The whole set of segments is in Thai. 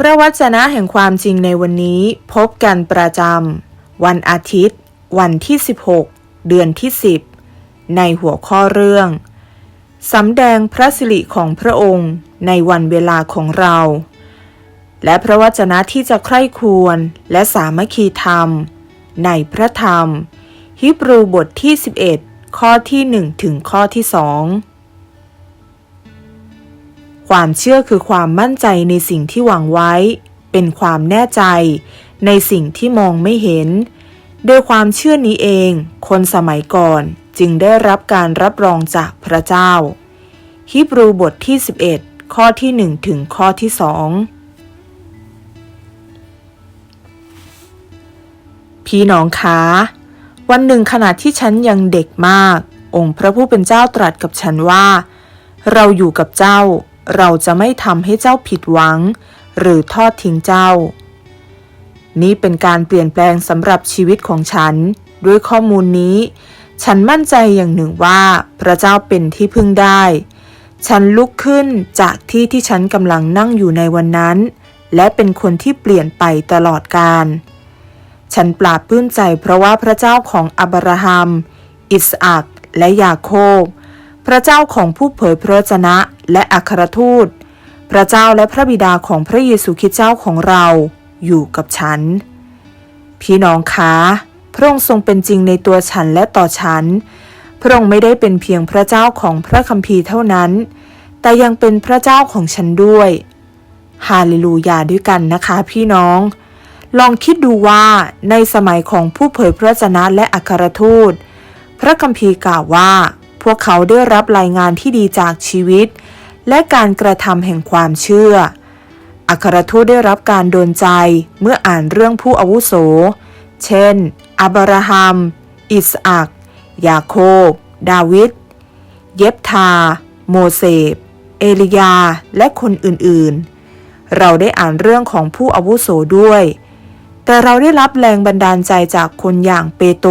พระวจนะแห่งความจริงในวันนี้พบกันประจำวันอาทิตย์ วันที่ 16 เดือนที่ 10 ในหัวข้อเรื่องสำแดงพระสิริของพระองค์ในวันเวลาของเรา และพระวจนะที่จะใคร่ควญและสามัคคีธรรม ในพระธรรม ฮิบรูบทที่ 11 ข้อที่ 1 ถึงข้อที่ 2 ความเชื่อคือความมั่นใจในสิ่งที่หวังไว้ เป็นความแน่ใจ ในสิ่งที่มองไม่เห็น โดยความเชื่อนี้เอง คนสมัยก่อนจึงได้รับการรับรองจากพระเจ้า ฮิบรูบทที่ 11 ข้อที่ 1 ถึงข้อที่2พี่น้องคะวันหนึ่งขณะที่ฉันยังเด็กมาก องค์พระผู้เป็นเจ้าตรัสกับฉันว่า เราอยู่กับเจ้า เราจะไม่ทำให้เจ้าผิดหวัง หรือทอดทิ้งเจ้า นี่เป็นการเปลี่ยนแปลงสำหรับชีวิตของฉัน ด้วยข้อมูลนี้ ฉันมั่นใจอย่างหนึ่งว่าพระเจ้าเป็นที่พึ่งได้ ฉันลุกขึ้นจากที่ที่ฉันกำลังนั่งอยู่ในวันนั้น และเป็นคนที่เปลี่ยนไปตลอดกาลฉันปราบปลื้มใจเพราะว่าพระเจ้าของอับราฮัม อิสอักและยาโคบ พระเจ้าของผู้เผยพระวจนะและอัครทูต พระเจ้าและพระบิดาของพระเยซูคริสต์เจ้าของเราอยู่กับฉัน พี่น้องคะพระองค์ทรงเป็นจริงในตัวฉันและต่อฉัน พระองค์ไม่ได้เป็นเพียงพระเจ้าของพระคัมภีร์เท่านั้น แต่ยังเป็นพระเจ้าของฉันด้วยฮาเลลูยาด้วยกันนะคะ พี่น้อง ลองคิดดูว่าในสมัยของผู้เผยพระวจนะและอัครทูต พระคัมภีร์กล่าวว่า พวกเขาได้รับรายงานที่ดีจากชีวิต และการกระทำแห่งความเชื่อ อัครทูตได้รับการโดนใจเมื่ออ่านเรื่องผู้อาวุโส เช่น อับราฮัม อิสอัก ยาโคบ ดาวิด เยฟทา โมเสสเอลียา และคนอื่นๆ เราได้อ่านเรื่องของผู้อาวุโสด้วย แต่เราได้รับแรงบันดาลใจจากคนอย่างเปโต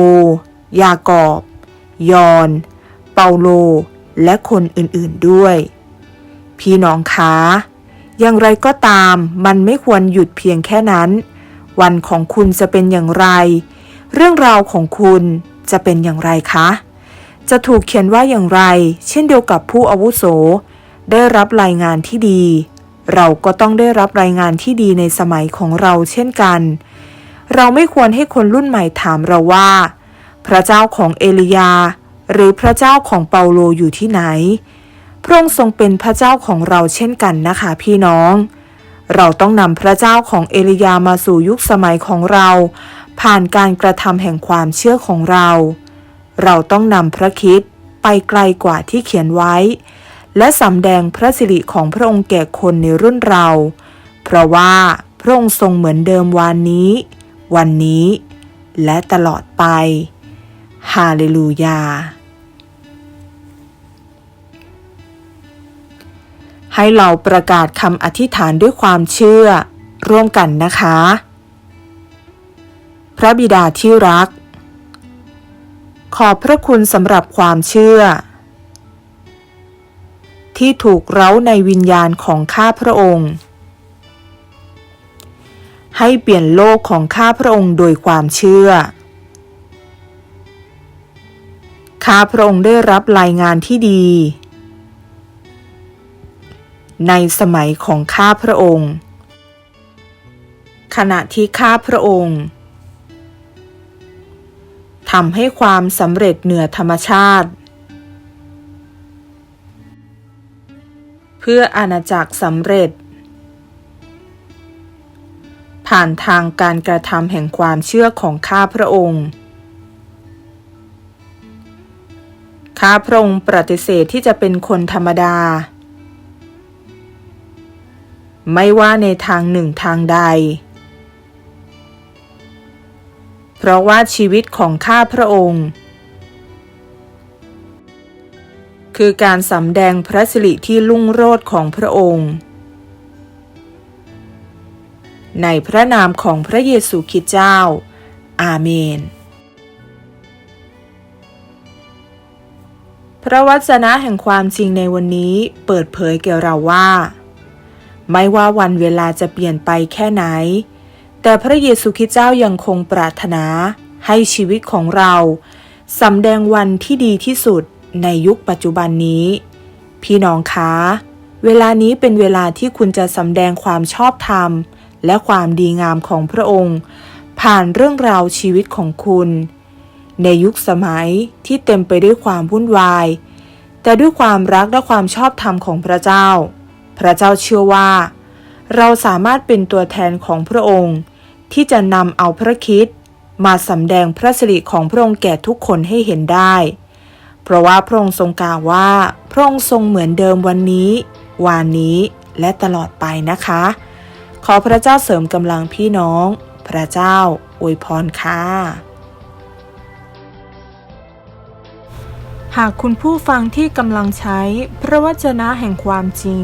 ยากอบ ยอน เปาโลและคนอื่นๆด้วย พี่น้องคะอย่างไรก็ตามมันไม่ควรหยุดเพียงแค่นั้น วันของคุณจะเป็นอย่างไร เรื่องราวของคุณจะเป็นอย่างไรคะ จะถูกเขียนว่าอย่างไร เช่นเดียวกับผู้อาวุโส ได้รับรายงานที่ดี เราก็ต้องได้รับรายงานที่ดีในสมัยของเราเช่นกัน เราไม่ควรให้คนรุ่นใหม่ถามเราว่า พระเจ้าของเอลียา หรือพระเจ้าของเปาโลอยู่ที่ไหน พระองค์ทรงเป็นพระเจ้าของเราเช่นกันนะคะพี่น้อง เราต้องนำพระเจ้าของเอลียามาสู่ยุคสมัยของเรา ผ่านการกระทำแห่งความเชื่อของเรา เราต้องนำพระคิดไปไกลกว่าที่เขียนไว้ และสำแดงพระสิริของพระองค์แก่คนในรุ่นเรา เพราะว่าพระองค์ทรงเหมือนเดิมวันนี้ วันนี้ และตลอดไป ฮาเลลูยา ให้เราประกาศคำอธิษฐานด้วยความเชื่อ ร่วมกันนะคะ พระบิดาที่รัก ขอบพระคุณสำหรับความเชื่อ ที่ถูกเร้าในวิญญาณของข้าพระองค์ ให้เปลี่ยนโลกของข้าพระองค์โดยความเชื่อข้าพระองค์ได้รับรายงานที่ดี ในสมัยของข้าพระองค์ ขณะที่ข้าพระองค์ทำให้ความสำเร็จเหนือธรรมชาติ เพื่ออาณาจักรสำเร็จ ผ่านทางการกระทำแห่งความเชื่อของข้าพระองค์ ข้าพระองค์ปฏิเสธที่จะเป็นคนธรรมดา ไม่ว่าในทางหนึ่งทางใด เพราะว่าชีวิตของข้าพระองค์ คือการสำแดงพระสิริที่ลุ่งโรจน์ของพระองค์ ในพระนามของพระเยซูคริสต์เจ้า อาเมน พระวจนะแห่งความจริงในวันนี้เปิดเผยแก่เราว่า ไม่ว่าวันเวลาจะเปลี่ยนไปแค่ไหน แต่พระเยซูคริสต์เจ้ายังคงปรารถนาให้ชีวิตของเราสำแดงวันที่ดีที่สุดในยุคปัจจุบันนี้ พี่น้องคะ เวลานี้เป็นเวลาที่คุณจะสำแดงความชอบธรรม และความดีงามของพระองค์ ผ่านเรื่องราวชีวิตของคุณ ในยุคสมัยที่เต็มไปด้วยความวุ่นวาย แต่ด้วยความรักและความชอบธรรมของพระเจ้า พระเจ้าเชื่อว่า เราสามารถเป็นตัวแทนของพระองค์ ที่จะนำเอาพระคิดมาสำแดงพระสิริของพระองค์แก่ทุกคนให้เห็นได้ เพราะว่าพระองค์ทรงกล่าวว่า พระองค์ทรงเหมือนเดิมวันนี้ วานนี้และตลอดไปนะคะ ขอพระเจ้าเสริมกำลังพี่น้อง พระเจ้าอวยพรค่ะ หากคุณผู้ฟังที่กำลังใช้พระวจนะแห่งความจริง